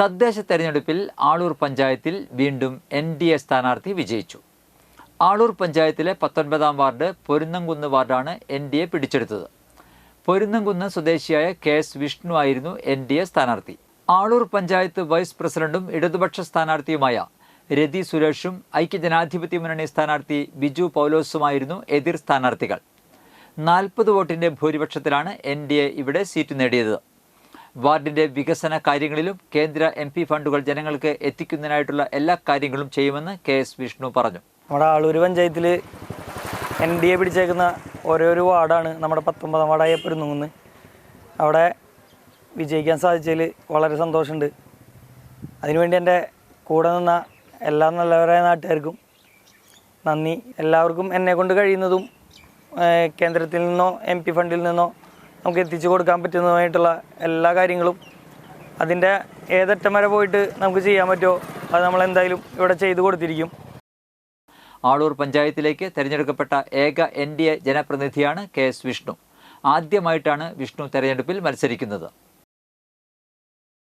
തദ്ദേശ തെരഞ്ഞെടുപ്പിൽ ആളൂർ പഞ്ചായത്തിൽ വീണ്ടും എൻ ഡി എ സ്ഥാനാർത്ഥി വിജയിച്ചു. ആളൂർ പഞ്ചായത്തിലെ പത്തൊൻപതാം വാർഡ് പൊരുന്നംകുന്ന് വാർഡാണ് എൻ ഡി എ പിടിച്ചെടുത്തത്. പൊരുന്നംകുന്ന് സ്വദേശിയായ കെ എസ് വിഷ്ണു ആയിരുന്നു എൻ ഡി എ സ്ഥാനാർത്ഥി. ആളൂർ പഞ്ചായത്ത് വൈസ് പ്രസിഡന്റും ഇടതുപക്ഷ സ്ഥാനാർത്ഥിയുമായ രതി സുരേഷും ഐക്യജനാധിപത്യ മുന്നണി സ്ഥാനാർത്ഥി ബിജു പൗലോസുമായിരുന്നു എതിർ സ്ഥാനാർത്ഥികൾ. നാൽപ്പത് വോട്ടിന്റെ ഭൂരിപക്ഷത്തിലാണ് എൻ ഡി എ ഇവിടെ സീറ്റ് നേടിയത്. വാർഡിന്റെ വികസന കാര്യങ്ങളിലും കേന്ദ്ര എം ഫണ്ടുകൾ ജനങ്ങൾക്ക് എത്തിക്കുന്നതിനായിട്ടുള്ള എല്ലാ കാര്യങ്ങളും ചെയ്യുമെന്ന് കെ എസ് വിഷ്ണു പറഞ്ഞു. നമ്മുടെ ആളൂർ പഞ്ചായത്തിൽ എൻ ഡി എ പിടിച്ചേക്കുന്ന ഓരോരോ വാർഡാണ് നമ്മുടെ പത്തൊമ്പതാം വാർഡായ പെരുന്നുകുന്ന് അവിടെ വിജയിക്കാൻ സാധിച്ചതിൽ വളരെ സന്തോഷമുണ്ട്. അതിനുവേണ്ടി എന്റെ കൂടെ നിന്ന എല്ലാ നല്ലവരായ നാട്ടുകാർക്കും നന്ദി. എല്ലാവർക്കും എന്നെ കൊണ്ട് കഴിയുന്നതും കേന്ദ്രത്തിൽ നിന്നോ എം പി ഫണ്ടിൽ നിന്നോ നമുക്ക് എത്തിച്ചു കൊടുക്കാൻ പറ്റുന്നതുമായിട്ടുള്ള എല്ലാ കാര്യങ്ങളും അതിന്റെ ഏതറ്റം വരെ പോയിട്ട് നമുക്ക് ചെയ്യാൻ പറ്റുമോ? അത് നമ്മൾ എന്തായാലും ഇവിടെ ചെയ്തു കൊടുത്തിരിക്കും. ആളൂർ പഞ്ചായത്തിലേക്ക് തിരഞ്ഞെടുക്കപ്പെട്ട ഏക എൻ ഡി എ ജനപ്രതിനിധിയാണ് കെ എസ് വിഷ്ണു. ആദ്യമായിട്ടാണ് വിഷ്ണു തെരഞ്ഞെടുപ്പിൽ മത്സരിക്കുന്നത്.